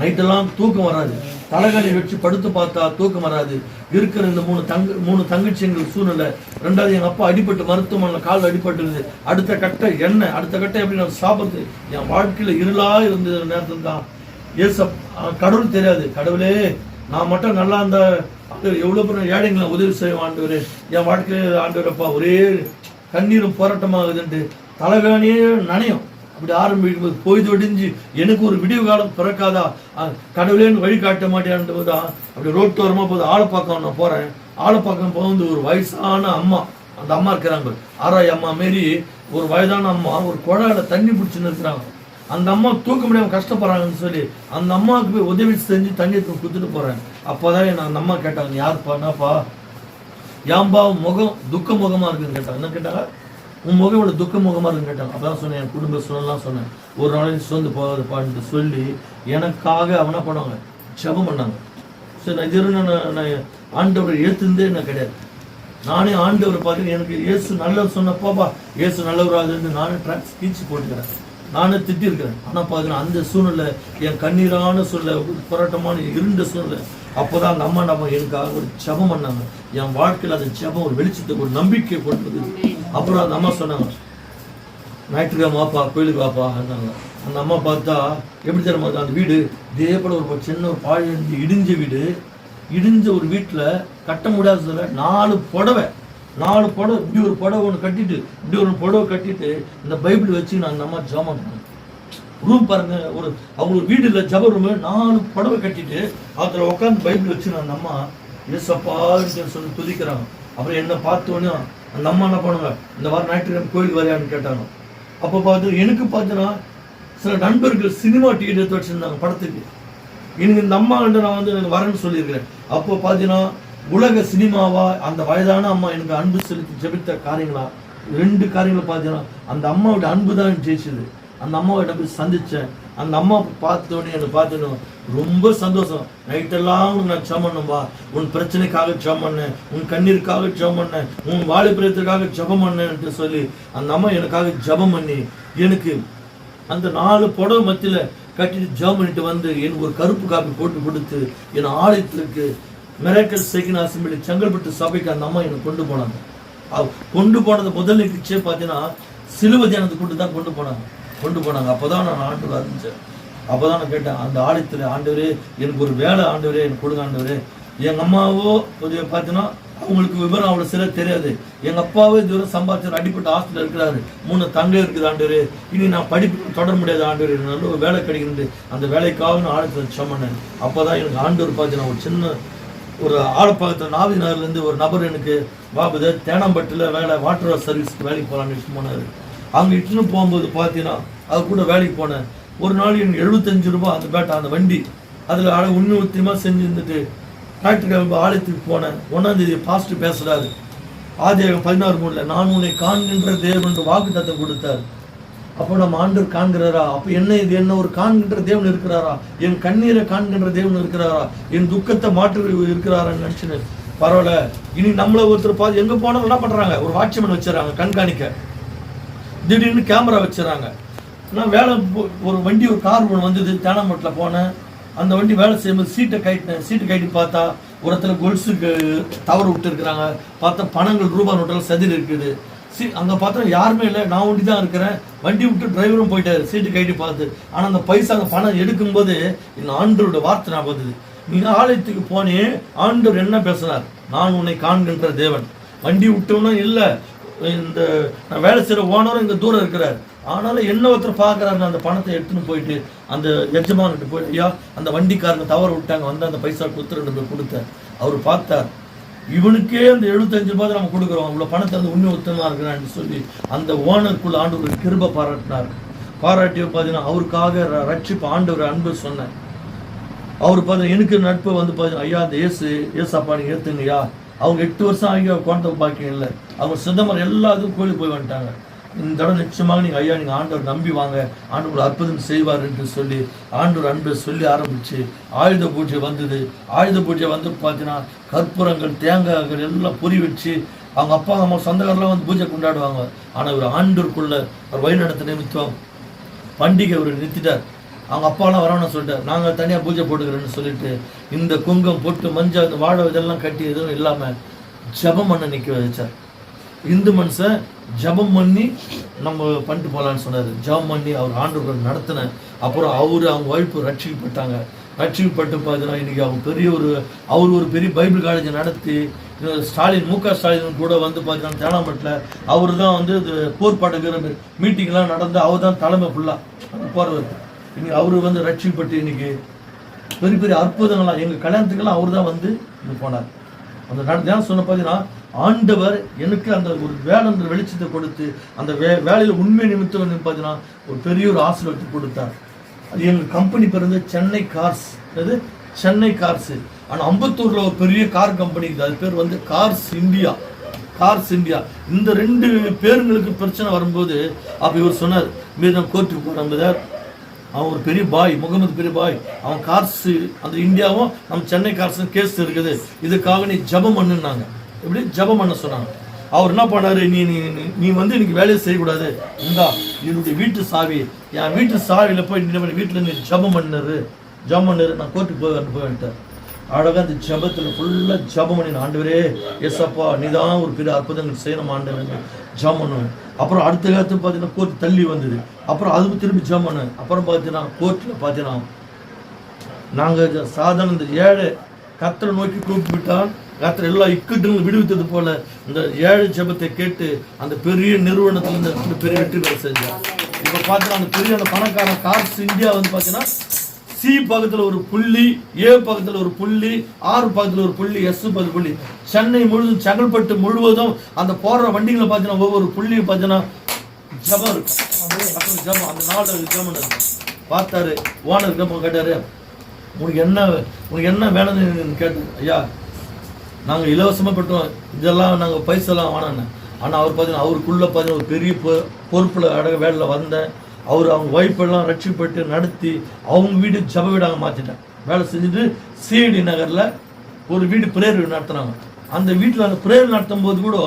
நைட்டெல்லாம் தூக்கம் வராது. தலைகாணி வச்சு படுத்து பார்த்தா தூக்கம் வராது. இருக்கிற இந்த மூணு தங்க மூணு தங்கச்சி எங்களுக்கு சூழ்நிலை ரெண்டாவது எங்கள் அப்பா அடிபட்டு மருத்துவமனையில் கால் அடிபட்டுருது. அடுத்த கட்ட என்ன? அடுத்த கட்ட எப்படி நான் சாப்பிட்றது? என் வாழ்க்கையில் இருளாக இருந்த நேரத்தில் தான். ஏச கடவுள் தெரியாது. கடவுளே நான் மட்டும் நல்லா இருந்த எவ்வளோ எவ்வளவு பேர் ஏழைங்களை உதவி செய்ய ஆண்டவர். என் வாழ்க்கையில ஆண்டவரப்பா ஒரே கண்ணீரும் போராட்டமாகுதுன்ட்டு தலைகாணியே நனையும். அப்படி ஆரம்பிக்கும் போது பொய்து எனக்கு ஒரு விடிவு காலம் பிறக்காதா? கடவுளேன்னு வழி காட்ட மாட்டேன்ட்டு தான் அப்படி ரோட்டோரமா போது ஆளைப்பாக்கம் நான் போறேன். ஆளைப்பாக்கம் போகும்போது ஒரு வயசான அம்மா அந்த அம்மா இருக்கிறாங்க ஆராய் அம்மா மாரி ஒரு வயதான அம்மா ஒரு குழாயில தண்ணி பிடிச்சின்னு இருக்கிறாங்க. அந்த அம்மா தூக்க முடியாமல் கஷ்டப்படுறாங்கன்னு சொல்லி அந்த அம்மாவுக்கு போய் உதவி செஞ்சு தண்ணி எடுத்து கொடுத்துட்டு போறேன். அப்போதான் என்ன அந்த அம்மா கேட்டாங்க யாருப்பா? என்னப்பா? ஏன்பா முகம் துக்க முகமா இருக்குன்னு கேட்டாங்க. என்ன கேட்டாங்க? உன் முகம் இவ்வளோ துக்க முகமாக இருந்து கேட்டாங்க அப்பதான் சொன்னேன் என் குடும்ப சூழலாம் சொன்னேன். ஒரு நாளைக்கு சோர்ந்து போகாதப்பான்னு சொல்லி எனக்காக அவனா பண்ணுவாங்க ஜபம் பண்ணாங்க. சரி நான் இது நான் ஆண்டவரை ஏத்துந்தே நான் கிடையாது. நானே ஆண்டவர் பார்த்து எனக்கு இயேசு நல்லவர் சொன்னப்பாப்பா இயேசு நல்லவராக நானே ட்ராக்ஸ் கீச்சு போட்டுக்கிறேன். நானே திட்டிருக்கிறேன் ஆனால் பார்க்குறேன் அந்த சூழ்நிலை என் கண்ணீரான சூழ்நிலை போராட்டமான இருண்ட சூழ்நிலை. அப்போதான் அந்த அம்மா நம்ம எனக்காக ஒரு ஜெபம் பண்ணாங்க. என் வாழ்க்கையில் அந்த ஜபம் ஒரு வெளிச்சத்துக்கு ஒரு நம்பிக்கை கொடுத்தது. அப்புறம் அந்த அம்மா சொன்னாங்க ஞாயிற்றுக்கிழமை வாப்பா கோயிலுக்கு வாப்பா இருந்தாங்க அந்த அம்மா பார்த்தா எப்படி தெரியுமா அந்த வீடு இதே போல ஒரு சின்ன ஒரு பாழி இடிஞ்ச வீடு. இடிஞ்ச ஒரு வீட்டில் கட்ட முடியாததுல நாலு புடவை நாலு புடவை இப்படி ஒரு புடவை ஒன்று கட்டிட்டு இப்படி ஒரு புடவை கட்டிட்டு இந்த பைபிள் வச்சு நான் அந்த அம்மா ஜாமான் பண்ணேன் ரூம் பாருங்க ஒரு அவங்க வீடு இல்லை ஜப ரூமு நாலு புடவை கட்டிட்டு அதில் உட்காந்து பைபிள் வச்சு நான் அந்த அம்மா ஏசப்பான்னு சொல்லி துதிக்கிறாங்க. அப்புறம் என்ன பார்த்த உடனே அந்த அம்மா என்ன பண்ணுங்க இந்த வாரம் ஞாயிற்றுக்கிழமை கோயிலுக்கு வரையான்னு கேட்டாங்க. அப்போ பார்த்து எனக்கு பார்த்தீங்கன்னா சில நண்பர்கள் சினிமா டிக்கெட் எடுத்து வச்சுருந்தாங்க படத்துக்கு. எனக்கு இந்த அம்மா கிட்ட நான் வந்து எனக்கு வரேன்னு சொல்லியிருக்கிறேன். அப்போ பார்த்தீங்கன்னா உலக சினிமாவா அந்த வயதான அம்மா எனக்கு அன்பு செலுத்தி ஜெபித்த காரியங்களா ரெண்டு காரியங்களை பார்த்தீங்கன்னா அந்த அம்மாவோட அன்பு தான் ஜெயிச்சது. அந்த அம்மாவை போய் சந்திச்சேன். அந்த அம்மா பார்த்த உடனே எனக்கு பார்த்தோன்னு ரொம்ப சந்தோஷம். நைட்டெல்லாம் நான் ஜெபம் பண்ணேன்பா உன் பிரச்சனைக்காக ஜெபம் பண்ணேன் உன் கண்ணீருக்காக ஜெபம் பண்ணேன் உன் வாழைப்பிரயத்திற்காக ஜெபம் பண்ணேன்ட்டு சொல்லி அந்த அம்மா எனக்காக ஜெபம் பண்ணி எனக்கு அந்த நாலு புடவை மத்தியில் கட்டிட்டு ஜெபம் பண்ணிட்டு வந்து எனக்கு ஒரு கருப்பு காப்பி போட்டு கொடுத்து என் ஆலயத்திற்கு மெரேக்கல் செகண்ட் அசம்பிளி செங்கல்பட்டு சபைக்கு அந்த அம்மா என்னை கொண்டு போனாங்க. கொண்டு போனது முதல் நிகழ்ச்சியே பார்த்தீங்கன்னா சிலுவை தியானத்துக்கு கொண்டு தான் கொண்டு போனாங்க. கொண்டு போனாங்க. அப்போ தான் நான் ஆண்டு ஆரம்பித்தேன் அப்போ தான் நான் கேட்டேன் அந்த ஆலயத்தில் ஆண்டவரே எனக்கு ஒரு வேலை ஆண்டவரே எனக்கு கொடுங்க ஆண்டவரே. எங்கள் அம்மாவோ கொஞ்சம் பார்த்தீங்கன்னா அவங்களுக்கு விவரம் அவ்வளோ சில தெரியாது. எங்கள் அப்பாவே தூரம் சம்பாதிச்சார் அடிப்பட்ட ஹாஸ்டலில் இருக்கிறாரு. மூணு தங்க இருக்குது ஆண்டவரே. இனி நான் படிப்பு தொடர முடியாது ஆண்டவரே. நல்ல ஒரு வேலை கிடைக்கிறது அந்த வேலைக்காக நான் ஆலயத்தில் சொன்னேன் அப்பதான் எனக்கு ஆண்டவர் பார்த்தீங்கன்னா ஒரு சின்ன ஒரு ஆழப்பாக்கத்தில் நாவி நகர்லேருந்து ஒரு நபர் எனக்கு பாபுத தேனாம்பட்டில் வேலை வாட்டர் சர்வீஸ்க்கு வேலைக்கு போகலான்னு போனார் அங்கே இட்டுன்னு போகும்போது பார்த்தீங்கன்னா அது கூட வேலைக்கு போனேன். ஒரு நாள் எனக்கு எழுபத்தஞ்சு ரூபா அந்த பேட்டா அந்த வண்டி. அதில் அழ உண்மை உத்தியமாக இருந்துட்டு டாக்டர் ஆலயத்துக்கு போனேன். ஒன்றாந்தேதி பாஸ்ட் பேசுறாரு. ஆதியாகம் பதினாறு மூணுல நான் உன்னை காண்கின்ற தேவன் என்று வாக்கு தத்தம் கொடுத்தார். அப்போ நம்ம ஆண்டவர் காண்கிறாரா? அப்போ என்ன இது? என்ன ஒரு காண்கின்ற தேவன் இருக்கிறாரா? என் கண்ணீரை காண்கின்ற தேவன் இருக்கிறாரா? என் துக்கத்தை மாற்று இருக்கிறாரான்னு நினச்சின்னு. பரவாயில்ல. இனி நம்மளை ஒருத்தர் பார்த்து எங்கே போனாலும் என்ன பண்ணுறாங்க ஒரு வாட்ச்மேன் வச்சுறாங்க கண்காணிக்க. திடீர்னு கேமரா வச்சுறாங்க. நான் வேலை ஒரு வண்டி ஒரு கார் ஒன்று வந்தது தேனாமட்டில் போனேன். அந்த வண்டி வேலை செய்யும்போது சீட்டை கட்டினேன் சீட்டை கயிட்டு பார்த்தா ஒரு இடத்துல தவறு விட்டுருக்குறாங்க. பார்த்தா பணங்கள் ரூபா நோட்டெல்லாம் செதில் இருக்குது. சி அங்கே பார்த்தா யாருமே இல்லை. நான் ஒண்டி தான் இருக்கிறேன். வண்டி விட்டு டிரைவரும் போயிட்டார். சீட்டு கட்டி பார்த்து. ஆனால் அந்த பைசா அந்த பணம் எடுக்கும்போது இந்த ஆண்டவரோட வார்த்தை நான் வந்தது. நீ ஆலயத்துக்கு போனே ஆண்டவர் என்ன பேசுனார் நான் உன்னை காண்கின்ற தேவன். வண்டி விட்டோம்னா இல்லை. இந்த நான் வேலை செய்கிற ஓனரும் இங்கே தூரம் இருக்கிறார். ஆனாலும் என்ன ஒருத்தர் பார்க்குறாரு அந்த பணத்தை எடுத்துன்னு போயிட்டு அந்த எஜமான்கிட்ட போயிட்டு ஐயா அந்த வண்டிக்காரங்க தவற விட்டாங்க வந்து அந்த பைசா கொடுத்துட்டு போய் கொடுத்தார் அவர் பார்த்தார். இவனுக்கே அந்த எழுபத்தஞ்சு ரூபாய் நம்ம கொடுக்குறோம். இவ்வளோ பணத்தை வந்து உண்மை உத்தமாக இருக்கிறான்னு சொல்லி அந்த ஓனருக்குள்ள ஆண்டவர் கிருப பாராட்டினார். பாராட்டி பார்த்தீங்கன்னா அவருக்காக ர- ரட்சிப்பு ஆண்டவர் அன்பு சொன்னேன் அவர் பார்த்தீங்கன்னா எனக்கு நட்பு வந்து பார்த்தீங்கன்னா ஐயா அந்த ஏசு ஏசாப்பா நீங்கள் ஏற்றுங்கய்யா அவங்க எட்டு வருஷம் ஆகி குழந்தை பாக்கியம் இல்லை. அவங்க சிதம்பரம் எல்லாத்துக்கும் கோயிலுக்கு போய் வந்துட்டாங்க. இந்த தடவை நிச்சயமாக நீங்கள் ஐயா நீங்கள் ஆண்டவர் நம்பி வாங்க. ஆண்டவர் அற்புதம் செய்வார் என்று சொல்லி ஆண்டவர் அன்பை சொல்லி ஆரம்பித்து ஆயுத பூஜை வந்தது. ஆயுத பூஜை வந்து பார்த்தீங்கன்னா கற்பூரங்கள் தேங்காய்கள் எல்லாம் பொறி வச்சு அவங்க அப்பா அம்மா சொந்தக்காரெல்லாம் வந்து பூஜை கொண்டாடுவாங்க. ஆனால் ஒரு ஆண்டூருக்குள்ள ஒரு வழிநடத்த நிமித்தம் பண்டிகை அவர் நிறுத்திட்டார். அவங்க அப்பாலாம் வரணும்னு சொல்லிட்டு நாங்கள் தனியாக பூஜை போட்டுக்கிறோன்னு சொல்லிட்டு இந்த குங்கம் பொட்டு மஞ்சள் இந்த வாழை இதெல்லாம் கட்டி எதுவும் இல்லாமல் ஜெபம் பண்ண நிற்க வச்சார். இந்து மனுஷன் ஜெபம் பண்ணி நம்ம பண்ணிட்டு போகலான்னு சொன்னார். ஜெபம் பண்ணி அவர் ஆண்டு நடத்தின அப்புறம் அவர் அவங்க ஒய்ஃபு ரட்சிக்கப்பட்டாங்க. ரட்சிக்கப்பட்டு பார்த்தீங்கன்னா இன்னைக்கு அவங்க பெரிய ஒரு அவர் ஒரு பெரிய பைபிள் காலேஜை நடத்தி ஸ்டாலின் மு க ஸ்டாலின் கூட வந்து பார்த்தீங்கன்னா தேனாம்பட்டில் அவர் தான் வந்து இது போர்ப்பாட்டுக்கிற மீட்டிங்லாம் நடந்து அவர் தான் தலைமை ஃபுல்லாக போகிறவர் இன்னைக்கு அவர் வந்து ரட்சிக்கப்பட்டு இன்னைக்கு பெரிய பெரிய அற்புதங்கள்லாம் எங்கள் கல்யாணத்துக்கெல்லாம் அவர் தான் வந்து இது போனார். அந்த நடந்த சொன்ன பார்த்தீங்கன்னா ஆண்டவர் எனக்கு அந்த ஒரு வேலைன்ற வெளிச்சத்தை கொடுத்து அந்த வே வேலையில் உண்மை நிமித்தம் வந்து பார்த்தீங்கன்னா ஒரு பெரிய ஒரு ஆசீர்வாதத்தை கொடுத்தார். அது எங்கள் கம்பெனி பேர் வந்து சென்னை கார்ஸ். அது சென்னை கார்ஸு. ஆனால் அம்பத்தூரில் ஒரு பெரிய கார் கம்பெனி இருக்குது. அது பேர் வந்து கார்ஸ் இந்தியா. Cars India. இந்த ரெண்டு பேருங்களுக்கு பிரச்சனை வரும்போது அப்போ இவர் சொன்னார் மீது நம்ம கோர்ட்டுக்கு போகிறோம் அவன் ஒரு பெரிய பாய் முகமது பெரிய பாய். அவன் கார்ஸு அந்த இந்தியாவும் நம்ம சென்னை கார்ஸ் கேஸ் இருக்குது. இதுக்காக நீ ஜெபம் பண்ணுனாங்க எப்படி? ஜெபம் பண்ண சொன்னாங்க. அவர் என்ன பண்ணாரு? நீ நீ நீ- வந்து இன்னைக்கு வேலையை செய்யக்கூடாது. இந்தா என்னுடைய வீட்டு சாவி. என் வீட்டு சாவியில் போய் நீ வீட்டில் நீ ஜெபம் பண்ணரு ஜெபம் பண்ணரு நான் கோர்ட்டுக்கு போய் போயிட்டேன் அழகா அந்த ஜெபத்துல ஃபுல்லா ஜெபம் பண்ணி ஆண்டவரே எஸ்அப்பா நீதான் ஒரு பெரிய அற்புதங்கள் செய்யணும் ஆண்டவன் ஜெபம் பண்ணுவேன். அப்புறம் அடுத்த காலத்து பார்த்தீங்கன்னா கோர்ட் தள்ளி வந்தது. அப்புறம் அதுக்கு திரும்பி ஜபம் பண்ணேன் அப்புறம் பார்த்தீங்கன்னா கோர்ட்டில் பார்த்தீங்கன்னா நாங்கள் சாதாரண இந்த ஏழை கத்தரை நோக்கி கூப்பிட்டால் கத்திர எல்லா இக்கட்டுகளும் விடுவித்தது போல இந்த ஏழை ஜெபத்தை கேட்டு அந்த பெரிய நிறுவனத்துல இருந்து இந்த பெரிய வெற்றிகளை பெற செஞ்சார். இப்போ பார்த்தீங்கன்னா அந்த பெரிய அந்த பணக்காரன் கார்ஸ் இந்தியா வந்து பார்த்தீங்கன்னா சி பக்கத்தில் ஒரு புள்ளி ஏ பக்கத்தில் ஒரு புள்ளி ஆறு பக்கத்தில் ஒரு புள்ளி எஸ் பக்கத்தில் புள்ளி. சென்னை முழுவதும் செங்கல்பட்டு முழுவதும் அந்த போடுற வண்டிகளை பார்த்தீங்கன்னா ஒவ்வொரு புள்ளியும் பார்த்தீங்கன்னா ஜபம் இருக்கும். ஜபம். அந்த நாலு ஜபம் பார்த்தாரு ஓனர் ஜபம் கேட்டாரு உனக்கு என்ன உனக்கு என்ன வேணும்னு கேட்டு ஐயா நாங்கள் இலவசமாக பெற்றோம் இதெல்லாம் நாங்கள் பைசெல்லாம் வேணான்னு ஆனால் அவர் பார்த்தீங்கன்னா அவருக்குள்ளே பார்த்தீங்கன்னா ஒரு பெரிய பொ பொறுப்பில் அடக வேலையில் வந்தேன். அவர் அவங்க ஒய்ஃபெல்லாம் ரட்சிப்பட்டு நடத்தி அவங்க வீடு ஜப வீடாக மாற்றிட்டேன் வேலை செஞ்சுட்டு சிஐடி நகரில் ஒரு வீடு பிரேயர் நடத்துனாங்க. அந்த வீட்டில் அந்த பிரேயர் நடத்தும் போது கூட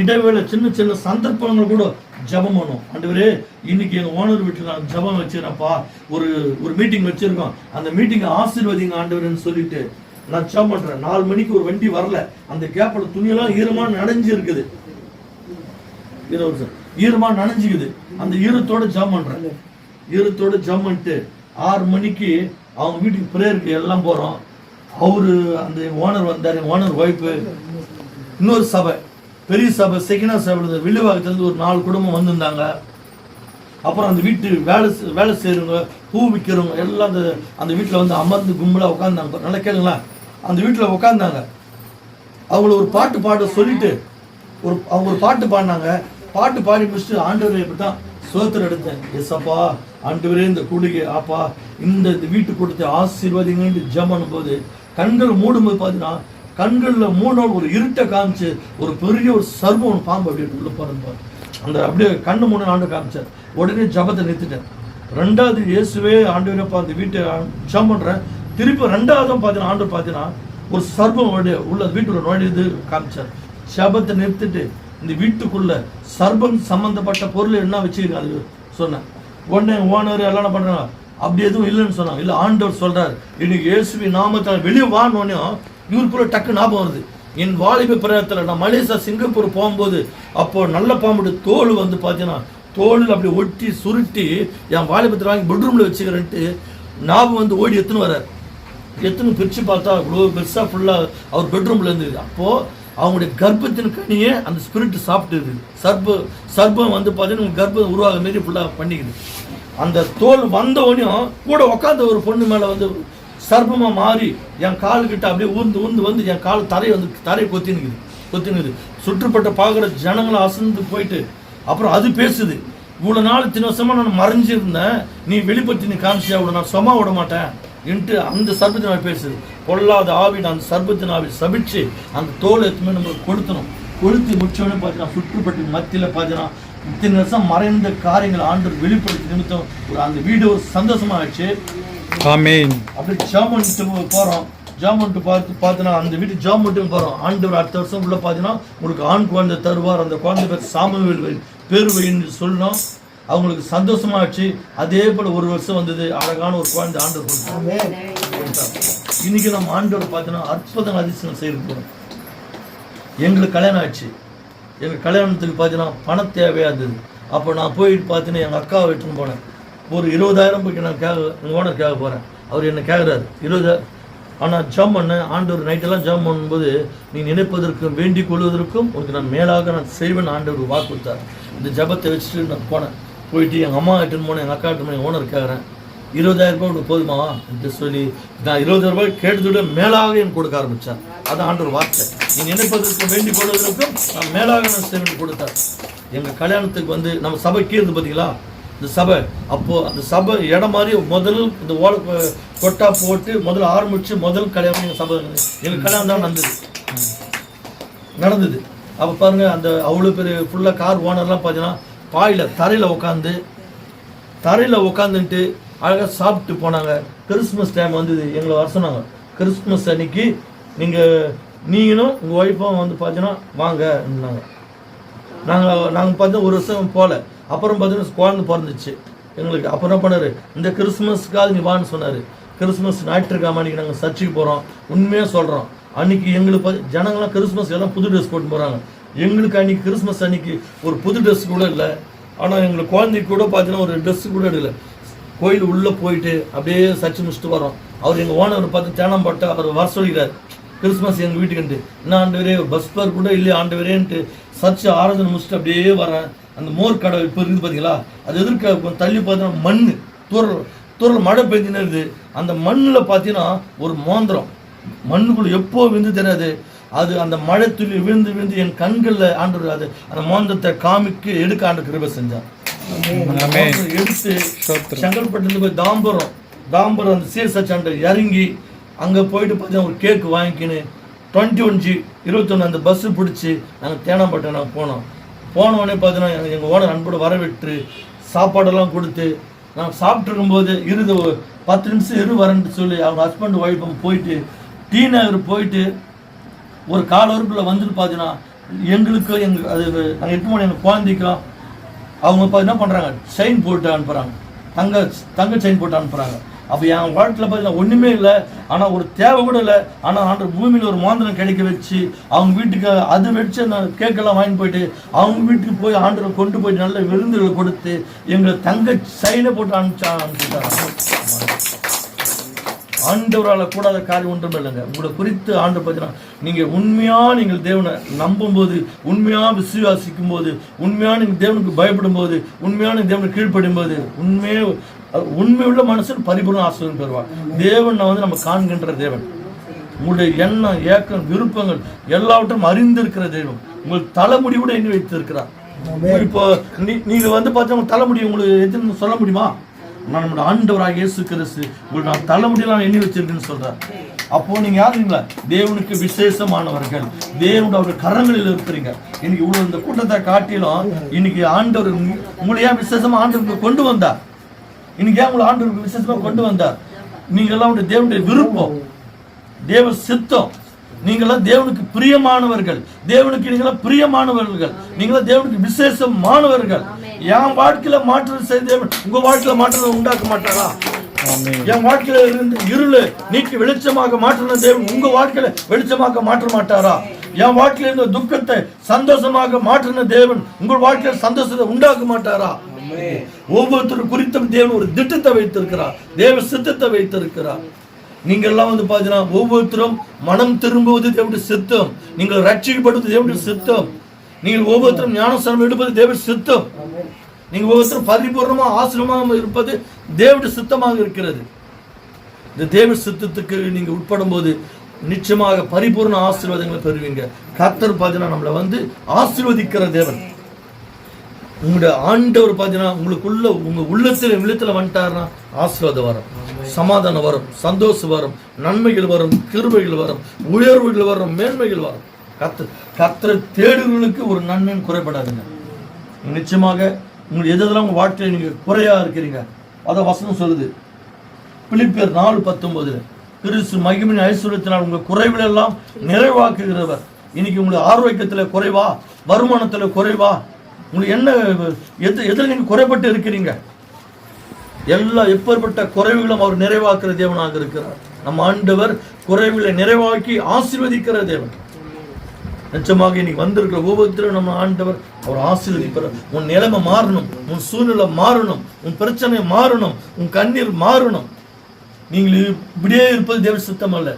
இடைவேளை சின்ன சின்ன சந்தர்ப்பங்கள் கூட ஜெபம் பண்ணுவோம். ஆண்டவரே இன்னைக்கு எங்கள் ஓனர் வீட்டில் நான் ஜெபம் வச்சுருப்பா ஒரு ஒரு மீட்டிங் வச்சிருக்கோம். அந்த மீட்டிங்கை ஆசீர்வதிங்க ஆண்டவர்னு சொல்லிட்டு நான் ஜெபம் பண்ணுறேன் நாலு மணிக்கு ஒரு வண்டி வரல. அந்த கேப்பில் துணியெல்லாம் ஈரமாக நனைஞ்சு இருக்குது இருபது சார் ஈரமா நனைஞ்சுக்குது. அந்த ஈரத்தோட ஜம் பண்றேன். ஈரத்தோட ஜம் பண்ணிட்டு ஆறு மணிக்கு அவங்க வீட்டுக்கு ப்ரேயருக்கு எல்லாம் போறோம். அவரு அந்த ஓனர் வந்தார். ஓனர் ஒய்ஃபு இன்னொரு சபை. பெரிய சபை செகினா சபை வில்லுவாகத்துலேருந்து ஒரு நாலு குடும்பம் வந்திருந்தாங்க. அப்புறம் அந்த வீட்டு வேலை வேலை செய்கிறவங்க பூ விற்கிறவங்க எல்லாம் அந்த அந்த வீட்டில் வந்து அமர்ந்து கும்பலாக உட்காந்தாங்க நல்லா கேளுங்களா அந்த வீட்டில் உட்காந்தாங்க அவங்கள ஒரு பாட்டு பாட சொல்லிட்டு ஒரு அவங்க ஒரு பாட்டு பாடினாங்க. பாட்டு பாடி முடிச்சுட்டு ஆண்டவரை இப்படி தான் சோத்திரம் எடுத்தேன். எஸ்அப்பா ஆண்டவரே இந்த குடிகை ஆப்பா இந்த வீட்டு கொடுத்த ஆசீர்வாதிங்கன்னு ஜம் பண்ணும்போது கண்கள் மூடும்போது பார்த்தீங்கன்னா கண்களில் மூணு ஒரு இருட்டை காமிச்சு ஒரு பெரிய ஒரு சர்வம் ஒன்று பாம்பு அப்படியே உள்ள போகிறது அந்த அப்படியே கண்ணு மூணு ஆண்டு காமிச்சார். உடனே ஜபத்தை நிறுத்திட்டேன். ரெண்டாவது இயேசுவே ஆண்டவரப்பா அந்த வீட்டை ஜம் பண்றேன். திருப்பி ரெண்டாவதும் பார்த்தீங்கன்னா ஆண்டு பார்த்தீங்கன்னா ஒரு சர்வம் உள்ள உள்ள வீட்டுக்குள்ள இது காமிச்சார். ஜபத்தை நிறுத்திட்டு இந்த வீட்டுக்குள்ள சர்பம் சம்பந்தப்பட்ட பொருள் என்ன வச்சிருக்காங்க சொன்னேன். உடனே ஓனர் எல்லாம் என்ன பண்றாங்க? அப்படி எதுவும் இல்லைன்னு சொன்னாங்க. இல்ல ஆண்டவர் சொல்றாரு. இன்னைக்கு இயேசுவி நாமத்தில் வெளியே வானோடனே இவருக்குள்ள டக்கு ஞாபகம் வருது. என் வாலிப பிரயத்தில் நான் மலேசியா சிங்கப்பூர் போகும்போது அப்போ நல்ல பாம்புடைய தோல் வந்து பார்த்தீங்கன்னா தோலில் அப்படி ஒட்டி சுருட்டி என் வாலிபத்தில் வாங்கி பெட்ரூமில் வச்சுக்கிறேன்ட்டு ஞாபகம் வந்து ஓடி எத்துன்னு வர்றார். எத்துன்னு பிரித்து பார்த்தா இவ்வளோ பெருசாக ஃபுல்லாக அவர் பெட்ரூமில் இருந்தது. அப்போது அவங்களுடைய கர்ப்பத்தின் கனியே அந்த ஸ்பிரிட் சாப்பிட்டு சர்ப்ப சர்ப்பம் வந்து பார்த்தீங்கன்னா கர்ப்பம் உருவாக மாரி ஃபுல்லாக பண்ணிக்குது. அந்த தோல் வந்தவனையும் கூட உட்காந்த ஒரு பொண்ணு மேலே வந்து சர்ப்பமாக மாறி என் கால்கிட்ட அப்படியே ஊர்ந்து ஊர்ந்து வந்து என் கால் தரையை வந்து தரையை கொத்தினுக்குது. கொத்தினுக்குது. சுற்றுப்பட்ட பார்க்குற ஜனங்களை அசந்து போயிட்டு அப்புறம் அது பேசுது. இவ்வளோ நாள் தின வருஷமாக நான் மறைஞ்சிருந்தேன். நீ வெளிப்படுத்தி நீ காமிச்சியா? விட நான் சும்மா விட மாட்டேன். என்று அந்த சர்பத்தின் ஆவி பேசுது. பொல்லாத ஆவி அந்த சர்பத்தின் ஆவி சபிச்சு அந்த தோலை எத்துமே நம்ம கொளுத்தணும். கொளுத்தி முடிச்சோடனே பார்த்தீங்கன்னா சுற்றுப்பட்டு மத்தியில் பார்த்தீங்கன்னா இத்தனை வருஷம் மறைந்த காரியங்கள் ஆண்டு வெளிப்படுத்தி நிமித்தம் ஒரு அந்த வீடு ஒரு சந்தோஷமா ஆச்சு ஆமென் அப்படி ஜாமன்ட்டு போகிறோம் ஜாமன்ட்டு பார்த்து பார்த்தீங்கன்னா அந்த வீட்டு ஜாமன்ட்டு போகிறோம் ஆண்டவர் அடுத்த வருஷம் உள்ள பார்த்தீங்கன்னா உங்களுக்கு ஆண் குழந்தை தருவார். அந்த குழந்தை பேர் சாமுவேல் பேர் வைன்னு சொல்லணும். அவங்களுக்கு சந்தோஷமாச்சு. அதே போல ஒரு வருஷம் வந்தது. அழகான ஒரு குழந்தை ஆண்டு கொடுத்தாங்க இன்னைக்கு நம்ம ஆண்டவர் பார்த்தீங்கன்னா அற்புதம் அதிசயம் செய்து போகிறோம் எங்களுக்கு கல்யாணம் ஆச்சு. எங்கள் கல்யாணத்துக்கு பார்த்தீங்கன்னா பணம் தேவையாக இருந்தது. அப்போ நான் போயிட்டு பார்த்தீங்கன்னா எங்கள் அக்காவை விட்டுன்னு போனேன். ஒரு இருபதாயிரம் போய்க்கு நான் கேட்க எங்கள் ஓனர் கேட்க போகிறேன் அவர் என்ன கேட்குறாரு இருபதாயிரம் ஆனால் ஜம் பண்ணேன் ஆண்டவர் நைட்டெல்லாம் ஜம் பண்ணும்போது நீ நினைப்பதற்கும் வேண்டிக் கொள்வதற்கும் உனக்கு நான் மேலாக நான் செய்வேன் ஆண்டவர் வாக்கு கொடுத்தார். இந்த ஜபத்தை வச்சுட்டு நான் போனேன். போயிட்டு எங்கள் அம்மா கிட்ட போனேன் எங்கள் அக்கா எட்டு போனேன் ஓனர் கேட்குறேன் இருபதாயிரம் ரூபாய் உனக்கு போதுமா? என்று சொல்லி நான் இருபதாயிரம் ரூபாய் கேட்டதோட விட மேலாக எனக்கு கொடுக்க ஆரம்பித்தார் அது ஆண்டவர் வார்த்தை. நீ நினைப்பதற்கும் வேண்டி போடுவதற்கும் நான் மேலாக நான் செய்வேன் கொடுத்தார். எங்கள் கல்யாணத்துக்கு வந்து நம்ம சபை கீழ்ந்து பார்த்தீங்களா இந்த சபை. அப்போது அந்த சபை இடம் மாதிரி முதல் இந்த ஓலை கொட்டா போட்டு முதல்ல ஆரம்பித்து முதல் கல்யாணம் எங்கள் சபை. எங்கள் கல்யாணம் தான் நடந்தது. நடந்தது. அப்போ பாருங்க அந்த அவ்வளோ பெரிய ஃபுல்லாக கார் ஓனர்லாம் பார்த்தீங்கன்னா பாயில் தரையில் உட்காந்து தரையில் உட்காந்துட்டு அழகாக சாப்பிட்டு போனாங்க. கிறிஸ்மஸ் டைம் வந்தது. எங்களை வர சொன்னாங்க. கிறிஸ்மஸ் அன்னைக்கு நீங்கள் நீங்களும் உங்கள் ஒய்ஃபும் வந்து பார்த்தீங்கன்னா வாங்கன்னாங்க நாங்கள் நாங்கள் பார்த்து ஒரு வருஷம் போகல அப்புறம் பார்த்தீங்கன்னா குழந்தை பிறந்துச்சு. எங்களுக்கு அப்புறம் என்ன பண்ணார்? இந்த கிறிஸ்மஸ்க்காக நீ வான்னு சொன்னார். கிறிஸ்மஸ் ஞாயிற்றுக்கிழமை அன்னைக்கு நாங்கள் சர்ச்சுக்கு போகிறோம் உண்மையாக சொல்கிறோம் அன்றைக்கி எங்களுக்கு பார்த்து ஜனங்களாம் கிறிஸ்மஸ் எல்லாம் புது ட்ரெஸ் போட்டு போகிறாங்க எங்களுக்கு அன்னைக்கு கிறிஸ்மஸ் அன்னைக்கு ஒரு புது ட்ரெஸ் கூட இல்லை. ஆனால் எங்களுக்கு குழந்தைக்கு கூட பார்த்தீங்கன்னா ஒரு ட்ரெஸ் கூட இல்லை கோயில் உள்ளே போயிட்டு அப்படியே சர்ச்சு முடிச்சுட்டு வரோம் அவர் எங்கள் ஓனர் பார்த்து தேனம் பட்டு அவர் வர சொல்லிக்கிறார். கிறிஸ்மஸ் எங்கள் வீட்டுக்குன்ட்டு. என்ன ஆண்டவரே பஸ் பேர் கூட இல்லையா ஆண்டவரேன்ட்டு சர்ச்சு ஆராதனை முடிச்சுட்டு அப்படியே வரேன் அந்த மோர் கடை இப்போ இருக்குது பார்த்தீங்களா அது எதிர்க்க கொஞ்சம் தள்ளி பார்த்தீங்கன்னா மண் தூரல் தூரல் மழை பெஞ்சுன்னு இருக்குது. அந்த மண்ணில் பார்த்தீங்கன்னா ஒரு மோந்திரம். மண்ணுக்குள்ளே எப்போ விழுந்து தெரியாது. அது அந்த மழை துளி விழுந்து விழுந்து என் கண்களில் ஆண்டு அது அந்த மோந்திரத்தை காமிக்க எடுக்க ஆண்டு கிருபை செஞ்சான் எடுத்து செங்கல்பட்டுலேருந்து போய் தாம்பரம் தாம்பரம் அந்த சீர் சச்சாண்ட இறங்கி அங்கே போயிட்டு பார்த்தீங்கன்னா ஒரு கேக்கு வாங்கிக்கின்னு டுவெண்ட்டி ஒன் ஜி இருபத்தொன்று அந்த பஸ்ஸு பிடிச்சி நாங்கள் தேனாம்பட்டை நாங்கள் போனோம். போன உடனே பார்த்தீங்கன்னா எங்கள் எங்கள் ஓனர் அன்போட வரவிட்டு சாப்பாடெல்லாம் கொடுத்து நான் சாப்பிட்டு இருக்கும்போது இருது பத்து நிமிஷம் இரு வரேன்ட்டு சொல்லி அவங்க ஹஸ்பண்ட் ஒய்ஃபும் போயிட்டு டி நகர் போயிட்டு ஒரு கால வரப்புல வந்துட்டு பார்த்தீங்கன்னா எங்களுக்கு எங்க அது நாங்கள் எட்டு மணி எங்கள் குழந்தைக்கும் அவங்க பார்த்து என்ன பண்ணுறாங்க செயின் போட்டு அனுப்புகிறாங்க தங்க தங்க செயின் போட்டு அனுப்புகிறாங்க அப்போ என் வாழ்க்கையில் பார்த்தீங்கன்னா ஒன்றுமே இல்லை. ஆனால் ஒரு தேவை கூட இல்லை. ஆனால் ஆண்டு பூமியில் ஒரு மாந்திரம் கிடைக்க வச்சு அவங்க வீட்டுக்கு அது வச்சு அந்த கேக்கெல்லாம் வாங்கிட்டு போயிட்டு அவங்க வீட்டுக்கு போய் ஆண்டரை கொண்டு போயிட்டு நல்ல விருந்துகளை கொடுத்து எங்களை தங்க சைனை போட்டு அனுப்பிச்சா அனுப்பிச்சிட்டாங்க. ஆண்டவரால் கூடாத காரியம் ஒன்றும் இல்லைங்க. உங்களை குறித்து ஆண்டு பார்த்தீங்கன்னா நீங்கள் உண்மையாக நீங்கள் தேவனை நம்பும்போது உண்மையாக விசுவாசிக்கும் போது உண்மையாக நீங்கள் தேவனுக்கு பயப்படும் போது உண்மையாக நீங்கள் தேவனுக்கு கீழ்ப்படும் போது உண்மையே உண்மை உள்ள மனுஷன் பரிபூர்ண ஆசிரியர் பெறுவார் தேவன் வந்து நம்ம காண்கின்ற தேவன். உங்களுடைய எண்ணம் ஏக்கம் விருப்பங்கள் எல்லாவற்றையும் அறிந்திருக்கிற தெய்வம் உங்கள் தலைமுடி கூட எண்ணி வைத்திருக்கிறார். இப்போ நீ நீங்க வந்து பார்த்தா தலைமுடி உங்களுக்கு எதுன்னு சொல்ல முடியுமா? நான் நம்மளோட ஆண்டவராக இயேசு கிறிஸ்து உங்களை நான் தலைமுடியெல்லாம் எண்ணி வச்சிருக்கேன்னு சொல்றார். அப்போ நீங்க யாருங்களா? தேவனுக்கு விசேஷமானவர்கள். தேவனுடைய அவர் கரங்களில் இருக்கிறீங்க. இன்னைக்கு இவ்வளவு இந்த கூட்டத்தை காட்டிலும் இன்னைக்கு ஆண்டவர் உங்களையா விசேஷமா ஆண்டவருக்கு கொண்டு வந்தார்? இன்னைக்கு ஏன் உங்களை ஆண்டவருக்கு விசேஷமா கொண்டு வந்தார்? நீங்க எல்லாம் தேவனுடைய விருப்பம். தேவ சித்தம். நீங்களாம் தேவனுக்கு பிரியமானவர்கள். தேவனுக்கு நீங்களாம் பிரியமானவர்கள். நீங்களாம் தேவனுக்கு விசேஷமானவர்கள். என் வாழ்க்கையில மாற்றம் செய்த தேவன் உங்க வாழ்க்கையில மாற்றத்தை உண்டாக்க மாட்டாரா? என் வாழ்க்கையில இருந்து இருளு நீக்கி வெளிச்சமாக மாற்றின தேவன் உங்க வாழ்க்கையில வெளிச்சமாக மாற்ற மாட்டாரா? என் வாழ்க்கையில இருந்த துக்கத்தை சந்தோஷமாக மாற்றின தேவன் உங்கள் வாழ்க்கையில சந்தோஷத்தை உண்டாக்க மாட்டாரா? ஒவ்வொருத்தரும் குறித்தும் தேவன் ஒரு திட்டத்தை வைத்திருக்கிறார். தேவ சித்தத்தை வைத்திருக்கிறார். நீங்கள்லாம் வந்து பார்த்தீங்கன்னா ஒவ்வொருத்தரும் மனம் திரும்புவது தேவனுடைய சித்தம். நீங்கள் ரட்சிக்கப்படுவது தேவனுடைய சித்தம். நீங்கள் ஒவ்வொருத்தரும் ஞானஸ்தானம் எடுப்பது தேவ சித்தம். நீங்கள் ஒவ்வொருத்தரும் பரிபூர்ணமா ஆசிரமாக இருப்பது தேவனுடைய சித்தமாக இருக்கிறது. இந்த தேவ சித்தத்துக்கு நீங்கள் உட்படும் போது நிச்சயமாக பரிபூர்ண ஆசீர்வாதங்களை பெறுவீங்க. கர்த்தர் பார்த்தீங்கன்னா நம்மளை வந்து ஆசீர்வதிக்கிற தேவன். உங்களுடைய ஆண்டவர் பார்த்தீங்கன்னா உங்களுக்குள்ள உங்க உள்ளத்துல உள்ளத்துல வந்துட்டாருன்னா ஆசீர்வாதம் வரும். சமாதானம் வரும் சந்தோஷம் வரும் நன்மைகள் வரும் கிருபைகள் வரும் உயர்வுகள் வரும் மேன்மைகள் வரும். கத்து கத்தரை தேடுகளுக்கு ஒரு நன்மைன்னு குறைபடாதுங்க. நிச்சயமாக உங்களுக்கு எதெல்லாம் உங்க வாழ்க்கையில நீங்க குறையா இருக்கிறீங்க அத வசனம் சொல்லுது. பிலிப்பியர் நாலு பத்தொன்பது கிறிஸ்து மகிமின் ஐஸ்வர்யத்தினால் உங்கள் குறைவில் எல்லாம் நிறைவாக்குகிறவர். இன்னைக்கு உங்களுக்கு ஆரோக்கியத்துல குறைவா வருமானத்துல குறைவா உங்களுக்கு என்ன எது எதில் நீங்க குறைபட்டு இருக்கிறீங்க? எல்லா எப்பேற்பட்ட குறைவுகளும் அவர் நிறைவாக்குற தேவனாக இருக்கிறார். நம்ம ஆண்டவர் குறைவுகளை நிறைவாக்கி ஆசீர்வதிக்கிற தேவன். நிச்சயமாக இன்னைக்கு வந்திருக்கிற ஒவ்வொருத்தரும் நம்ம ஆண்டவர் அவர் ஆசீர்வதிப்பார். உன் நிலைமை மாறணும் உன் சூழ்நிலை மாறணும் உன் பிரச்சனை மாறணும் உன் கண்ணீர் மாறணும். நீங்கள் இப்படியே இருப்பது தேவ சித்தம் அல்ல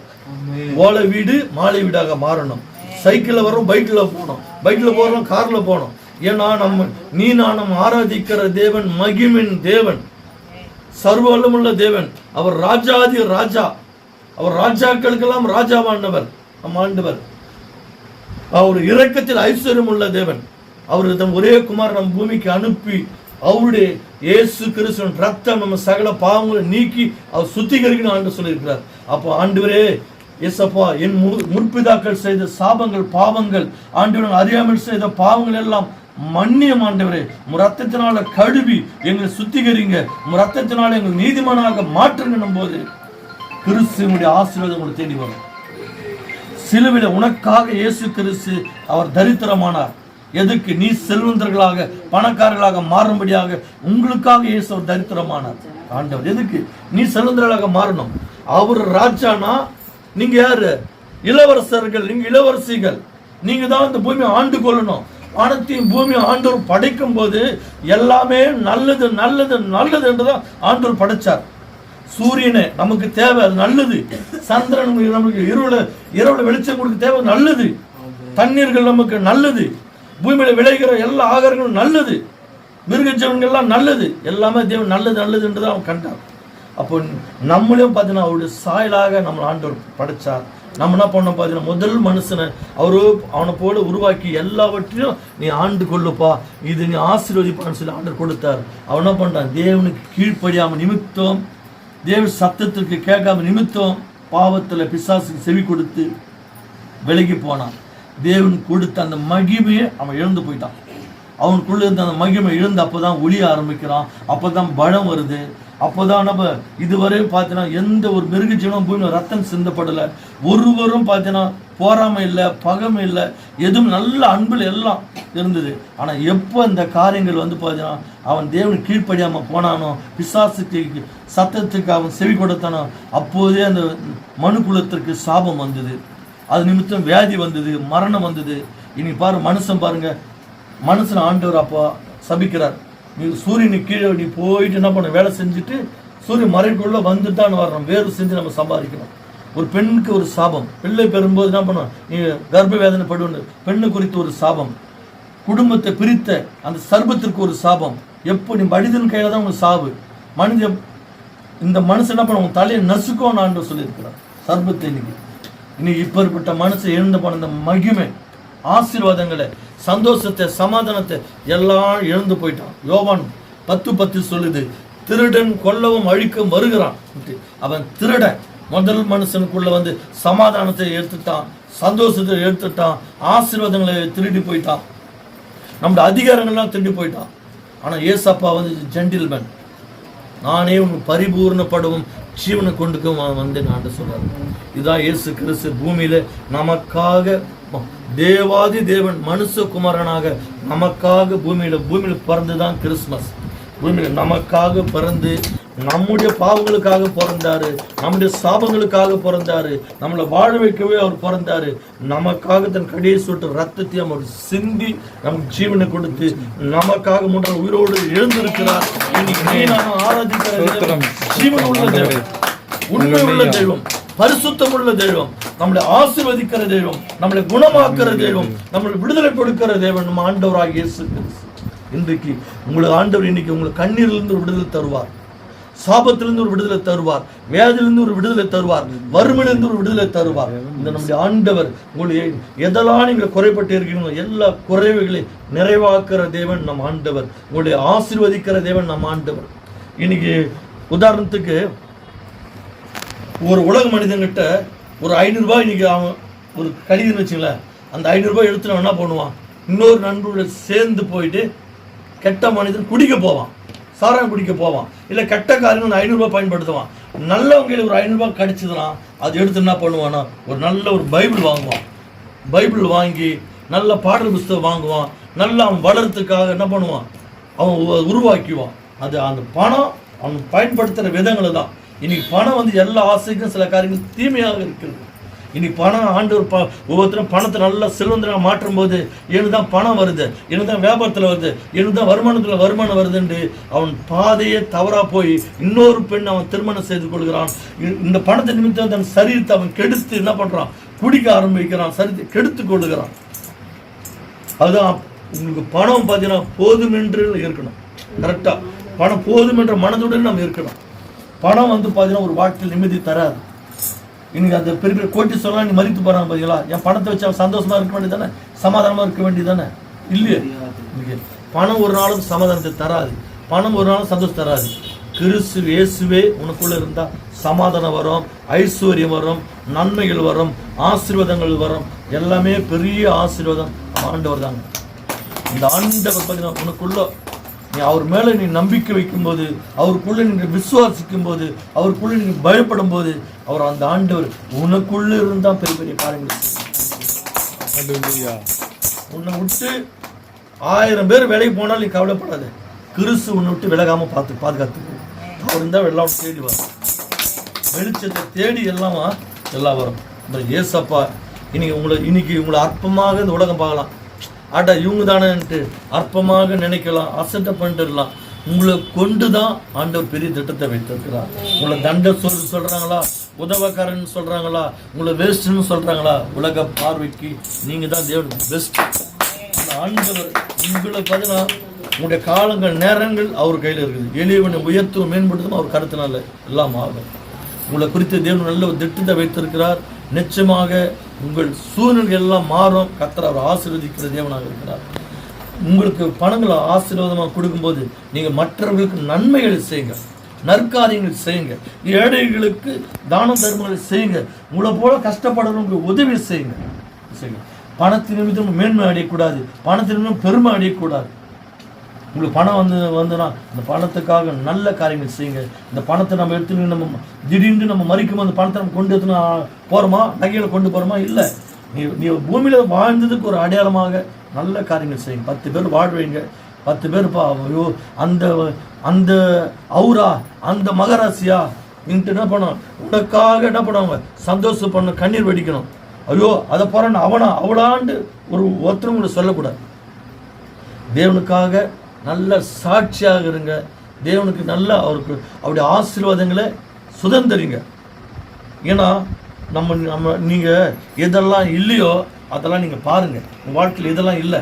ஓலை வீடு மாலை வீடாக மாறணும். சைக்கிளில் வரோம் பைக்கில் போகணும். பைக்கில் போகிறோம் காரில் போகணும். ஏன்னா நம்ம நீ நான் ஆராதிக்கிற தேவன் மகிமின் தேவன். சர்வ வல்லமுள்ள தேவன். அவர் ராஜாதி ராஜா. அவர் ராஜாக்களுக்கெல்லாம் ராஜாவானவர் நம் ஆண்டவர். அவர் இரக்கத்தில் ஐஸ்வர்யம் உள்ள தேவன். அவர் தம் ஒரே குமார் நம் பூமிக்கு அனுப்பி அவருடைய இயேசு கிறிஸ்துவின் ரத்தம் நம்ம சகல பாவங்களை நீக்கி அவர் சுத்திகரிக்கணும் ஆண்டு சொல்லியிருக்கிறார். அப்போ ஆண்டவரே எஸ்அப்பா என் மு- முற்பிதாக்கள் செய்த சாபங்கள் பாவங்கள் ஆண்டவன் அறியாமல் செய்த பாவங்கள் எல்லாம் மன்னியம் ஆண்டவரே. ரத்தத்தினால கழுவி எங்களை சுத்திகரிங்க. ரத்தத்தினால எங்கள் நீதிமானாக மாற்றுங்க போது கிறிஸ்துவனுடைய ஆசீர்வாதம் உங்களை தேடி வரும். சிலுவில உனக்காக இயேசு கிறிஸ்து அவர் தரித்திரமானார். எதுக்கு? நீ செல்வந்தர்களாக பணக்காரர்களாக மாறும்படியாக உங்களுக்காக இயேசு அவர் தரித்திரமானார். ஆண்டவர் எதுக்கு? நீ செல்வந்தர்களாக மாறணும். அவர் ராஜானா? நீங்க யாரு? இளவரசர்கள் நீங்க இளவரசிகள். நீங்க தான் இந்த பூமியை ஆண்டு கொள்ளணும். வானத்தையும் பூமியும் ஆண்டோர் படைக்கும் போது எல்லாமே நல்லது நல்லது நல்லது என்றுதான் ஆண்டோர் படைச்சார். சூரியனே நமக்கு தேவை அது நல்லது. சந்திரன் நமக்கு இருள இரவுல வெளிச்சம் கொடுக்க தேவை நல்லது. தண்ணீர்கள் நமக்கு நல்லது. பூமியில விளைகிற எல்லா ஆகாரங்களும் நல்லது. மிருகஜீவன்கள்லாம் நல்லது. எல்லாமே தேவன் நல்லது நல்லது என்று தான் அவன் கண்டான். அப்போ நம்மளையும் பார்த்தீங்கன்னா அவருடைய சாயலாக நம்ம ஆண்டவர் படைச்சார். நம்ம என்ன பண்ணோம் பார்த்தீங்கன்னா முதல் மனுஷனை அவரு அவனை போல உருவாக்கி எல்லாவற்றையும் நீ ஆண்டு கொள்ளுப்பா. இது நீ ஆசீர்வதிப்பான்னு சொல்லி ஆண்டு கொடுத்தார். அவன் என்ன பண்ணுறான் தேவனுக்கு கீழ்ப்படியாமல் நிமித்தம் தேவ சத்தத்திற்கு கேட்காம நிமித்தம் பாவத்தில் பிசாசுக்கு செவி கொடுத்து விலகி போனான். தேவன் கொடுத்த அந்த மகிமையை அவன் இழந்து போயிட்டான். அவனுக்குள்ளே இருந்த அந்த மகிமை இழந்து அப்பதான் ஒளிய ஆரம்பிக்கிறான். அப்போ தான் பலம் வருது. அப்போதான் நம்ம இதுவரையும் பார்த்தீங்கன்னா எந்த ஒரு மிருக ஜீவனம் பூமியில் ரத்தம் சிந்தப்படலை. ஒருவரும் பார்த்தீங்கன்னா போராமை இல்லை பகமை இல்லை எதுவும் நல்ல அன்பில் எல்லாம் இருந்தது. ஆனால் எப்போ இந்த காரியங்கள் வந்து பார்த்தீங்கன்னா அவன் தேவனுக்கு கீழ்ப்படியாமல் போனானோ பிசாசுக்கு சத்தத்துக்கு அவன் செவி கொடுத்தானோ அப்போதே அந்த மனு குலத்திற்கு சாபம் வந்தது. அது நிமித்தம் வியாதி வந்தது மரணம் வந்தது. இனி பாரு மனுஷன் பாருங்க. மனுஷன் ஆண்டவர் அப்போ சபிக்கிறார். நீ சூரியனுக்கு கீழே நீ போயிட்டு என்ன பண்ண வேலை செஞ்சுட்டு சூரியன் மறைக்குள்ளே வந்து தான் வரணும் வேறு செஞ்சு நம்ம சம்பாதிக்கணும். ஒரு பெண்ணுக்கு ஒரு சாபம். பிள்ளை பெறும்போது என்ன பண்ணும்? நீ கர்ப்ப வேதனை படுவது பெண்ணு குறித்து ஒரு சாபம். குடும்பத்தை பிரித்த அந்த சர்பத்திற்கு ஒரு சாபம். எப்போ நீ மனிதன் கையில் தான் உங்க சாவு. மனித இந்த மனசு என்ன பண்ண உன் தலையை நசுக்கும் நான் சொல்லியிருக்கிறேன் சர்பத்தை இன்னைக்கு இன்னைக்கு இப்பேற்பட்ட மனசு எழுந்த போன இந்த மகிமை. ஆசீர்வாதங்களை சந்தோஷத்தை சமாதானத்தை எல்லாம் இழந்து போயிட்டான். யோவான் பத்து பத்து சொல்லுது திருடன் கொல்லவும் அழிக்கும் வருகிறான். அவன் திருடன் முதல் மனுஷனுக்குள்ள வந்து சமாதானத்தை எடுத்துட்டான் சந்தோஷத்தை எடுத்துட்டான் ஆசீர்வாதங்களை திருடி போயிட்டான். நம்முடைய அதிகாரங்கள்லாம் திருடி போயிட்டான். ஆனால் ஏசப்பா வந்து ஜென்டில்மேன். நானே உன் பரிபூர்ணப்படவும் ஜீவனை கொண்டுக்கும் வந்து நான் சொல்றாரு இதுதான் இயேசு கிறிஸ்து பூமியில நமக்காக தேவாதி தேவன் மனுஷகுமாரனாக நமக்காக பூமியில பூமியில பிறந்துதான் கிறிஸ்மஸ் பூமியில நமக்காக பிறந்து நம்முடைய பாவங்களுக்காக பிறந்தாரு நம்முடைய சாபங்களுக்காக பிறந்தாரு நம்மளை வாழ வைக்கவே அவர் பிறந்தாரு. நமக்காக தன் கடைசி சொட்டு ரத்தத்தையும் அவர் சிந்தி நமக்கு ஜீவனை கொடுத்து நமக்காக முன்னால் உயிரோடு எழுந்திருக்கிறார். இன்னைக்கு ஆராதிக்கிற ஜீவன் உள்ள தேவன் உண்மை உள்ள தெய்வம். பரிசுத்தம் உள்ள தெய்வம் நம்மளை ஆசீர்வதிக்கிற தெய்வம் நம்மளை குணமாக்குற தெய்வம் நம்மளை விடுதலை கொடுக்கிற தேவன் நம்ம ஆண்டவராக இயேசு இன்றைக்கு உங்களுக்கு ஆண்டவர் இன்னைக்கு உங்களுக்கு கண்ணீரிலிருந்து ஒரு விடுதலை தருவார். சாபத்திலிருந்து ஒரு விடுதலை தருவார். வேதிலிருந்து ஒரு விடுதலை தருவார். வறுமையிலிருந்து ஒரு விடுதலை தருவார். இந்த நம்முடைய ஆண்டவர் உங்களுடைய எதெல்லாம் நீங்கள் குறைப்பட்டு இருக்கீங்களோ எல்லா குறைவுகளை நிறைவாக்குற தேவன் நம் ஆண்டவர். உங்களுடைய ஆசீர்வதிக்கிற தேவன் நம் ஆண்டவர். இன்னைக்கு உதாரணத்துக்கு ஒரு உலக மனிதன்கிட்ட ஒரு ஐநூறுரூபா இன்றைக்கி அவன் ஒரு கடிதம் வச்சுங்களேன். அந்த ஐநூறுரூபா எடுத்து அவன் என்ன பண்ணுவான்? இன்னொரு நண்பரோட சேர்ந்து போயிட்டு கெட்ட மனிதன் குடிக்க போவான். சாராயம் குடிக்க போவான். இல்லை கெட்ட காரியம் அந்த ஐநூறுரூபா பயன்படுத்துவான். நல்லவங்களுக்கு ஒரு ஐநூறுரூபா கிடச்சிதுன்னா அது எடுத்து என்ன பண்ணுவான்னா ஒரு நல்ல ஒரு பைபிள் வாங்குவான். பைபிள் வாங்கி நல்ல பாடல் புஸ்தகம் வாங்குவான். நல்லா அவன் வளர்த்துக்காக என்ன பண்ணுவான்? அவன் உ- உருவாக்கிவான். அது அந்த பணம் அவன் பயன்படுத்துகிற விதங்களை தான் இன்னைக்கு பணம் வந்து எல்லா ஆசைக்கும் சில காரியங்கள் தீமையாக இருக்கிறது. இன்னைக்கு பணம் ஆண்டு ப ஒவ்வொருத்தரும் பணத்தை நல்லா செல்வந்தராக மாற்றும் போது எனக்கு தான் பணம் வருது எனக்கு தான் வியாபாரத்தில் வருது எனக்கு தான் வருமானத்தில் வருமானம் வருதுன்னு அவன் பாதையே தவறாக போய் இன்னொரு பெண் அவன் திருமணம் செய்து கொள்கிறான். இந்த பணத்தை நிமித்தம் தன் சரீரத்தை அவன் கெடுத்து என்ன பண்ணுறான் குடிக்க ஆரம்பிக்கிறான் சரீரத்தை கெடுத்து கொள்ளுகிறான் அதுதான் உங்களுக்கு பணம் பார்த்தீங்கன்னா போதுமென்று இருக்கணும். கரெக்டாக பணம் போதுமென்ற மனதுடன் நம்ம இருக்கணும். பணம் வந்து பார்த்தீங்கன்னா ஒரு வாழ்க்கையில் நிம்மதி தராது. இன்னைக்கு அந்த பெரிய பெரிய கோட்டி சொல்லலாம் நீ மறித்து போறாங்க பார்த்தீங்களா என் பணத்தை வச்சு அவன் சந்தோஷமா இருக்க வேண்டியதானே சமாதானமா இருக்க வேண்டியதானே இல்லையே? பணம் ஒரு நாளும் சமாதானத்தை தராது. பணம் ஒரு நாளும் சந்தோஷம் தராது. கிறிஸ்து இயேசுவே உனக்குள்ள இருந்தா சமாதானம் வரும் ஐஸ்வர்யம் வரும் நன்மைகள் வரும் ஆசீர்வாதங்கள் வரும். எல்லாமே பெரிய ஆசீர்வாதம். ஆண்டவர் தாங்க. இந்த ஆண்டவர் பார்த்தீங்கன்னா உனக்குள்ள நீ அவர் மேலே நீ நம்பிக்கை வைக்கும்போது அவருக்குள்ள நீங்க விசுவாசிக்கும் போது அவருக்குள்ள நீங்க பயப்படும் போது அவர் அந்த ஆண்டவர் உனக்குள்ள இருந்தா பெரிய பெரிய காரியங்கள். உன்னை விட்டு ஆயிரம் பேர் வேலைக்கு போனாலும் நீ கவலைப்படாத. கிறிஸ்து உன்னை விட்டு விலகாம பார்த்து பாதுகாத்துக்கு. அவர் இருந்தால் எல்லாம் தேடி வரும் வெளிச்சத்தை தேடி எல்லாம் எல்லாம் வரும். இந்த ஏசப்பா இன்னைக்கு உங்களை இன்னைக்கு உங்களை அற்பமாக இந்த உலகம் பார்க்கலாம். அட இவங்க தானேன்ட்டு அற்பமாக நினைக்கலாம் அசட்டை பண்ணிட்டுலாம். உங்களை கொண்டு தான் ஆண்டவர் பெரிய திட்டத்தை வைத்திருக்கிறார். உங்களை தண்ட சொல் சொல்றாங்களா உதவக்காரன் சொல்றாங்களா உங்களை வேஸ்ட்னு சொல்றாங்களா உலக பார்வைக்கு நீங்கள் தான் தேவன் பெஸ்ட் ஆண்டவர் உங்களை பார்த்தீங்கன்னா உங்களுடைய காலங்கள் நேரங்கள் அவர் கையில் இருக்குது. எளியவனை உயர்த்தும் மேம்படுத்தும் அவர் கருத்தினால எல்லாம் ஆகும். உங்களை குறித்து தேவன் நல்ல ஒரு திட்டத்தை வைத்திருக்கிறார். நிச்சயமாக உங்கள் சூழ்நிலைகள் எல்லாம் மாறும். கத்தர் அவர் ஆசீர்வதிக்கிற தேவனாக இருக்கிறார். உங்களுக்கு பணங்களை ஆசீர்வாதமாக கொடுக்கும்போது நீங்கள் மற்றவர்களுக்கு நன்மைகளை செய்யுங்க. நற்காரியங்கள் செய்யுங்க. ஏழைகளுக்கு தான தர்மங்களை செய்யுங்க. உங்களை போல கஷ்டப்படுறவங்களுக்கு உதவி செய்யுங்க. செய்யுங்க. பணத்தின் நிமித்தம் மேன்மை அடையக்கூடாது. பணத்தின் நிமித்தம் பெருமை அடையக்கூடாது. உங்களுக்கு பணம் வந்து வந்துன்னா இந்த பணத்துக்காக நல்ல காரியங்கள் செய்யுங்க. இந்த பணத்தை நம்ம எடுத்துன்னு நம்ம திடீர்னு நம்ம மறிக்கும் அந்த பணத்தை நம்ம கொண்டு எடுத்துன்னு போகிறோமா நகையில் கொண்டு போகிறோமா இல்லை. நீ நீ பூமியில் வாழ்ந்ததுக்கு ஒரு அடையாளமாக நல்ல காரியங்கள் செய்யுங்க. பத்து பேர் வாழ்வீங்க. பத்து பேர் பா ஐயோ அந்த அந்த அவுரா அந்த மகராசியா? இன்ட்டு என்ன பண்ணும் உனக்காக என்ன பண்ணுவாங்க? சந்தோஷம் பண்ண கண்ணீர் வெடிக்கணும். ஐயோ அதை போறான்னு அவனா அவளாண்டு ஒரு ஒருத்தரும் உங்களை சொல்லக்கூடாது. தேவனுக்காக நல்ல சாட்சியாக இருங்க. தேவனுக்கு நல்ல அவருக்கு அவருடைய ஆசீர்வாதங்களை சுதந்திரிங்க. ஏன்னா நம்ம நம்ம நீங்கள் எதெல்லாம் இல்லையோ அதெல்லாம் நீங்கள் பாருங்கள் உங்கள் வாழ்க்கையில் இதெல்லாம் இல்லை?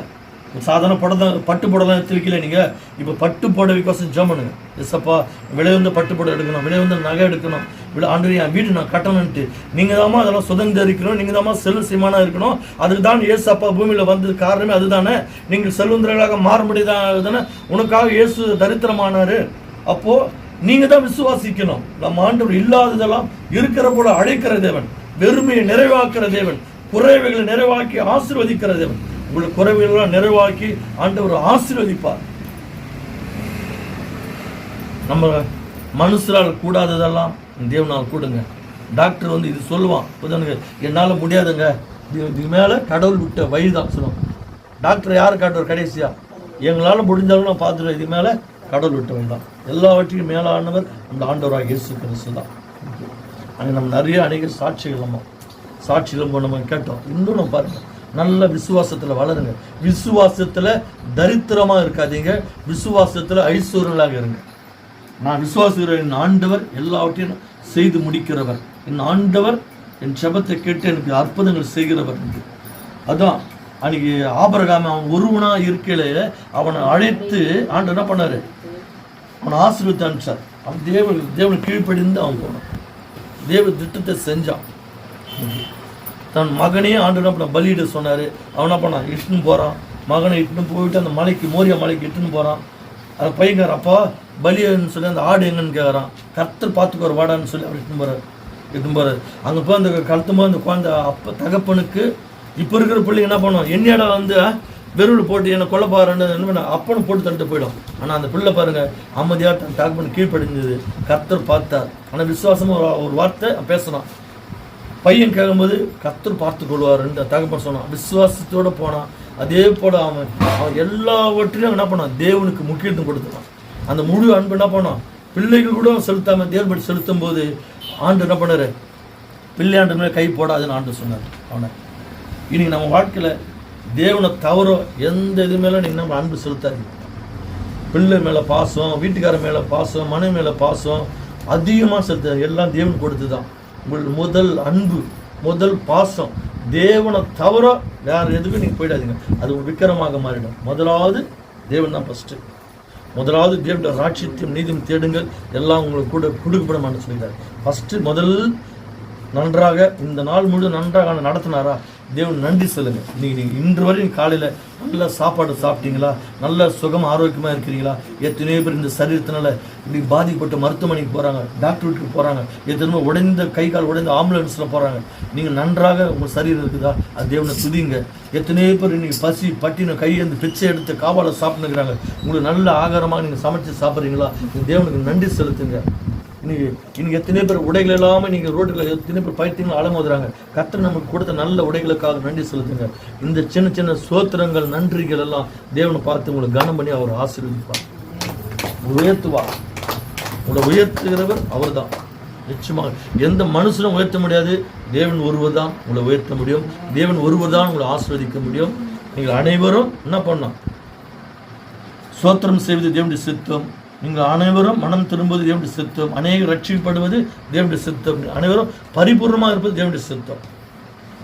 சாதாரண படம் தான் பட்டு புடவை எடுத்து நீங்கள் இப்போ பட்டு புடவைக்கோசம் ஜம் பண்ணுங்க. எஸ்ஸப்பா விலை வந்து பட்டு புடவை எடுக்கணும் விலை வந்து நகை எடுக்கணும். ஆண்டு என் வீடு நான் கட்டணும்ட்டு நீங்கள் தாம்மா அதெல்லாம் சுதந்திரிக்கணும் நீங்கள் தாம்மா செல்வ சீமானா இருக்கணும். அதுக்கு தான் அப்பா பூமியில் வந்தது காரணமே அதுதானே. நீங்கள் செல்வந்தர்களாக மாற முடியுதான் தானே. உனக்காக இயேசு தரித்திரமானார். அப்போது நீங்கள் தான் விசுவாசிக்கணும். நம்ம ஆண்டவர் இல்லாததெல்லாம் இருக்கிற போல அழைக்கிற தேவன் வெறுமையை நிறைவாக்குற தேவன் குறைவுகளை நிறைவாக்கி ஆசீர்வதிக்கிற தேவன். உங்களுக்கு குறைவுகளெல்லாம் நிறைவாக்கி ஆண்டவர் ஆசீர்வதிப்பார். நம்ம மனுஷரால் கூடாததெல்லாம் தேவனால் கூடுங்க. டாக்டர் வந்து இது சொல்லுவான். புதனுங்க என்னால் முடியாதுங்க. இது இதுக்கு மேலே கடவுள் விட்ட வழி தான் சொல்லுவான். டாக்டர் யார் காட்டுவார் கடைசியாக எங்களால் முடிஞ்சாலும் நான் பார்த்துருவேன். இது மேலே கடவுள் விட்ட வழி தான். எல்லாவற்றையும் மேலானவர் அந்த ஆண்டவராக இயேசு கிறிஸ்து தான். அங்கே நம்ம நிறைய அநேக சாட்சிகள் நம்ம சாட்சிகள் நம்ம கேட்டோம். இன்னும் நம்ம பாருங்கள் நல்ல விசுவாசத்தில் வளருங்க. விசுவாசத்தில் தரித்திரமாக இருக்காதீங்க. விசுவாசத்தில் ஐஸ்வர்யங்களாக இருங்க. நான் விசுவாசிக்கிறேன். என் ஆண்டவர் எல்லாவற்றையும் செய்து முடிக்கிறவர். என் ஆண்டவர் என் ஜபத்தை கேட்டு எனக்கு அற்புதங்கள் செய்கிறவர் என்று. அதான் அன்னைக்கு ஆபரகாம அவன் ஒருவனா இருக்கையில அவனை அழைத்து ஆண்டு என்ன பண்ணாரு? அவனை ஆசீர்வதித்து அனுப்பிச்சார். அவன் தேவன் தேவன் கீழ்ப்படிந்து அவன் போனான். தேவ திட்டத்தை செஞ்சான். தன் மகனே ஆண்டு என்ன பண்ண பலியிட சொன்னாரு. அவன் என்ன பண்ணான்? இட்டுன்னு போறான். மகனை இட்டுன்னு போயிட்டு அந்த மலைக்கு மோரியா மலைக்கு இட்டுன்னு போறான். அந்த பையன்கார அப்பா பலின்னு சொல்லி அந்த ஆடு எங்கன்னு கேட்குறான் கர்த்தர் பார்த்துக்கோ வாடான்னு சொல்லி அவர் இட்டுன்னு போகிறார் இட்டுன்னு போகிறார் அங்கே போய் அந்த கழுத்தும் அந்த குழந்தை அப்ப தகப்பனுக்கு இப்போ இருக்கிற பிள்ளைங்க என்ன பண்ணுவோம் என்னடா வந்து வெறுவில் போட்டு என்னை கொல்ல பாருன்னு என்ன பண்ண அப்பனும் போட்டு தள்ளிட்டு போயிடும். ஆனால் அந்த பிள்ளை பாருங்க அமைதியாக தன் தகப்பன் கீழ்ப்படிஞ்சது. கர்த்தர் பார்த்தார். ஆனால் விசுவாசமாக ஒரு ஒரு வார்த்தை பேசுகிறான் பையன் கேட்கும்போது கர்த்தர் பார்த்து கொள்வாருன்னு தகப்பன் சொன்னான். விசுவாசத்தோட போனான். அதே போல அவன் அவன் எல்லாவற்றிலும் என்ன பண்ணான்? தேவனுக்கு முக்கியத்துவம் கொடுத்தான். அந்த முழு அன்பு என்ன பண்ணோம்? பிள்ளைகள் கூட செலுத்தாமல் தேர்படி செலுத்தும் போது ஆண்டு என்ன பண்ணாரு? பிள்ளையாண்டு மேலே கை போடாதுன்னு ஆண்டு சொன்னார். அவனை. இன்னைக்கு நம்ம வாழ்க்கையில் தேவனை தவிர எந்த இது மேலே நீங்கள் நம்ம அன்பு செலுத்தாதீங்க. பிள்ளை மேலே பாசம் வீட்டுக்காரர் மேலே பாசம் மனைவி மேலே பாசம் அதிகமாக செலுத்த எல்லாம் தேவன் கொடுத்து தான் உங்கள் முதல் அன்பு முதல் பாசம் தேவனை தவிர வேறு எதுக்கும் நீங்கள் போயிடாதீங்க. அது விக்கிரமாக மாறிடும். முதலாவது தேவன் தான் ஃபஸ்ட்டு முதலாவது தேவனுடைய ராட்சியத்தையும் நீதியும் தேடுங்கள். எல்லாம் உங்களுக்கு கூட கொடுக்கப்படும் சொல்கிறார். ஃபஸ்ட்டு முதல் நன்றாக இந்த நாள் முழு நன்றாக நடத்தினாரா? தேவன் நன்றி சொல்லுங்க. நீங்கள் நீங்கள் இன்று வரை காலையில் நல்ல சாப்பாடு சாப்பிட்டீங்களா? நல்ல சுகம் ஆரோக்கியமாக இருக்கிறீங்களா? எத்தனையோ பேர் இந்த சரீரத்தினால இன்னைக்கு பாதிக்கப்பட்ட மருத்துவமனைக்கு போகிறாங்க டாக்டர் வீட்டுக்கு போகிறாங்க எத்தனையோ உடைந்த கை கால் உடைந்த ஆம்புலன்ஸில் போகிறாங்க நீங்கள் நன்றாக உங்கள் சரீரம் இருக்குதா? அது தேவனை துதிங்க. எத்தனையோ பேர் இன்னைக்கு பசி பட்டின கையேந்து பிச்சை எடுத்து காவால சாப்பிட்டுக்கிறாங்க உங்களுக்கு நல்ல ஆகாரமாக நீங்கள் சமைச்சு சாப்பிட்றீங்களா? நீங்க தேவனுக்கு நன்றி செலுத்துங்க. இன்னைக்கு இன்னைக்கு எத்தனை பேர் உடைகள் இல்லாம நீங்க ரோட்டுல எத்தனை பேர் பைத்தியங்கள் அலமோதுறாங்க கத்தர் நமக்கு கொடுத்த நல்ல உடைகளுக்காக நன்றி செலுத்துங்க. இந்த சின்ன சின்ன சோத்திரங்கள் நன்றிகள் எல்லாம் தேவனை பார்த்து உங்களை கனம் பண்ணி அவர் ஆசீர்வதிப்பார். உயர்த்துவா. உங்களை உயர்த்துகிறவர் அவர்தான். நிச்சயமாக எந்த மனுஷனும் உயர்த்த முடியாது. தேவன் ஒருவர் தான் உங்களை உயர்த்த முடியும். தேவன் ஒருவர் தான் உங்களை ஆசீர்வதிக்க முடியும். நீங்கள் அனைவரும் என்ன பண்ணோம் சோத்திரம் செய்வது தேவனுடைய சித்தம். நீங்கள் அனைவரும் மனம் திரும்புவது தேவனுடைய சித்தம். அநேக ரட்சிக்கப்படுவது தேவனுடைய சித்தம். அனைவரும் பரிபூர்ணமாக இருப்பது தேவனுடைய சித்தம்.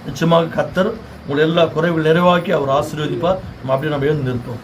நிச்சயமாக கத்தர் உங்களை எல்லா குறைகள் நிறைவாக்கி அவர் ஆசீர்வதிப்பார். நம்ம அப்படியே நம்ம எழுந்து நிற்போம்.